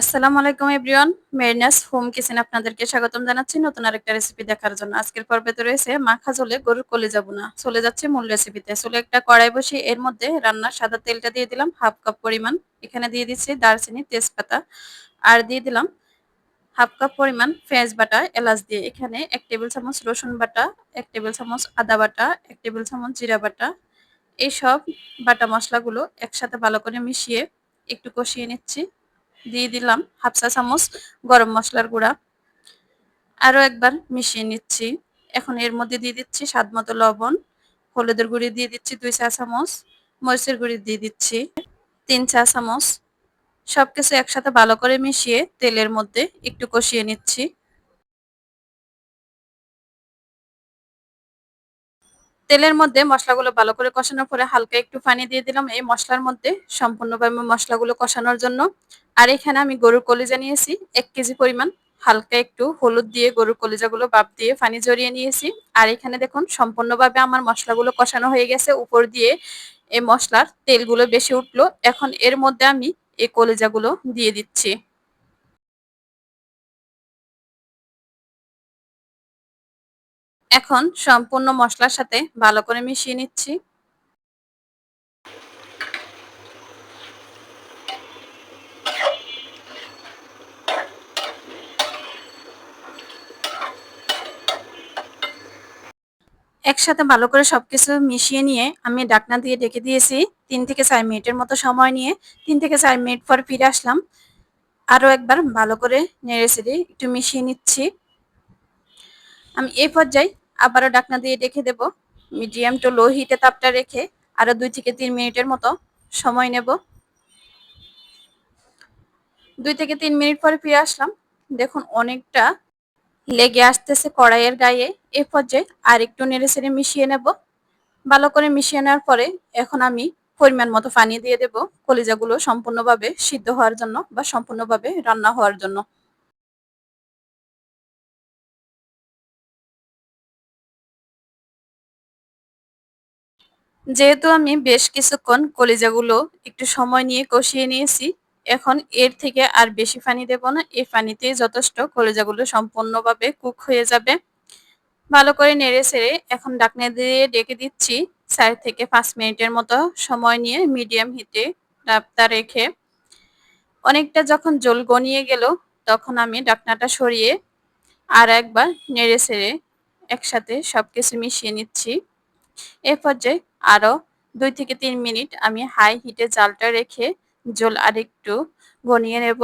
আসসালামু আলাইকুম everyone, মেরিনাস home kitchen আপনাদেরকে স্বাগতম জানাচ্ছি নতুন আরেকটা রেসিপি দেখার জন্য। আজকের পর্বে তো রয়েছে মাখা ঝোলে গরুর কলে যাব না চলে যাচ্ছে মূল রেসিপিতে চলে একটা কড়াই বসিয়ে এর মধ্যে রান্নার সাদা তেলটা দিয়ে দিলাম, হাফ কাপ পরিমাণ। এখানে দিয়ে দিচ্ছি দারচিনি, তেজপাতা। আর দিয়ে দিলাম হাফ কাপ পরিমাণ পেঁয়াজ বাটা এলাচ দিয়ে। এখানে এক টেবিল চামচ রসুন বাটা, এক টেবিল চামচ আদা বাটা, এক টেবিল চামচ জিরা বাটা। এইসব বাটা মশলাগুলো একসাথে ভালো করে মিশিয়ে একটু কষিয়ে নিচ্ছি। দিয়ে দিলাম হাফ চা চামচ গরম মশলার গুঁড়া। আরও একবার মিশিয়ে নিচ্ছি। এখন এর মধ্যে দিয়ে দিচ্ছি স্বাদ মতো লবণ, হলুদের গুঁড়ি দিয়ে দিচ্ছি দুই চা চামচ, মরিচের গুঁড়ি দিয়ে দিচ্ছি তিন চা চামচ। সব কিছু একসাথে ভালো করে মিশিয়ে তেলের মধ্যে একটু কষিয়ে নিচ্ছি। তেলের মধ্যে মশলাগুলো ভালো করে কষানোর পরে হালকা একটু পানি দিয়ে দিলাম এই মশলার মধ্যে সম্পূর্ণভাবে মশলাগুলো কষানোর জন্য। আর এখানে আমি গরুর কলিজা নিয়েছি, এক কেজি পরিমাণ। হালকা একটু হলুদ দিয়ে গরুর কলিজাগুলো বাপ দিয়ে পানি জড়িয়ে নিয়েছি। আর এখানে দেখুন, সম্পূর্ণভাবে আমার মশলাগুলো কষানো হয়ে গেছে। উপর দিয়ে এই মশলার তেলগুলো বেশি উঠল। এখন এর মধ্যে আমি এই কলিজাগুলো দিয়ে দিচ্ছি। এখন সম্পূর্ণ মশলার সাথে ভালো করে মিশিয়ে নিচ্ছি। একসাথে ভালো করে সবকিছু মিশিয়ে নিয়ে আমি ডাকনা দিয়ে ডেকে দিয়েছি তিন থেকে চার মিনিটের মতো সময় নিয়ে। তিন থেকে চার মিনিট পর ফিরে আসলাম। আরও একবার ভালো করে নেড়ে চেড়ে একটু মিশিয়ে নিচ্ছি। আমি এই পর্যায়ে আবারও ডাকনা দিয়ে ডেকে দেব। মিডিয়াম টু লো হিটে তাপটা রেখে আরও দুই থেকে তিন মিনিটের মতো সময় নেব। দুই থেকে তিন মিনিট পরে ফিরে আসলাম। দেখুন অনেকটা লেগে আসতেছে কড়াইয়ের গায়ে। এ পর্যায়ে আর একটু নেড়ে চেড়ে মিশিয়ে নেব। ভালো করে মিশিয়ে নেওয়ার পরে এখন আমি পরিমাণ মতো পানি দিয়ে দেব। কলিজাগুলো সম্পূর্ণভাবে সিদ্ধ হওয়ার জন্য বা সম্পূর্ণভাবে রান্না হওয়ার জন্য। যেহেতু আমি বেশ কিছুক্ষণ কলিজাগুলো একটু সময় নিয়ে কষিয়ে নিয়েছি, এখন এর থেকে আর বেশি পানি দেব না। এই পানিতেই যথেষ্ট কলিজাগুলো সম্পূর্ণভাবে কুক হয়ে যাবে। ভালো করে নেড়ে ছেড়ে এখন ডাকনা দিয়ে ডেকে দিচ্ছি চার থেকে পাঁচ মিনিটের মতো সময় নিয়ে মিডিয়াম হিটে ডাবটা রেখে। অনেকটা যখন জল গনিয়ে গেল, তখন আমি ডাকনাটা সরিয়ে আর একবার নেড়ে ছেড়ে একসাথে সব কিছু মিশিয়ে নিচ্ছি। এ পর্যায়ে আরও দুই থেকে তিন মিনিট আমি হাই হিটে জালটা রেখে জল আরেকটু গনিয়ে নেব।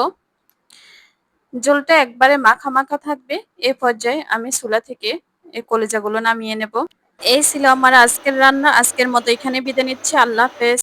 জলটা একবারে মাখা মাখা থাকবে, এ পর্যায়ে আমি চুলা থেকে এই কলেজাগুলো নামিয়ে নেব। এই ছিল আমার আজকের রান্না, আজকের মতো এখানে বিদায় নিচ্ছি। আল্লাহ হাফেজ।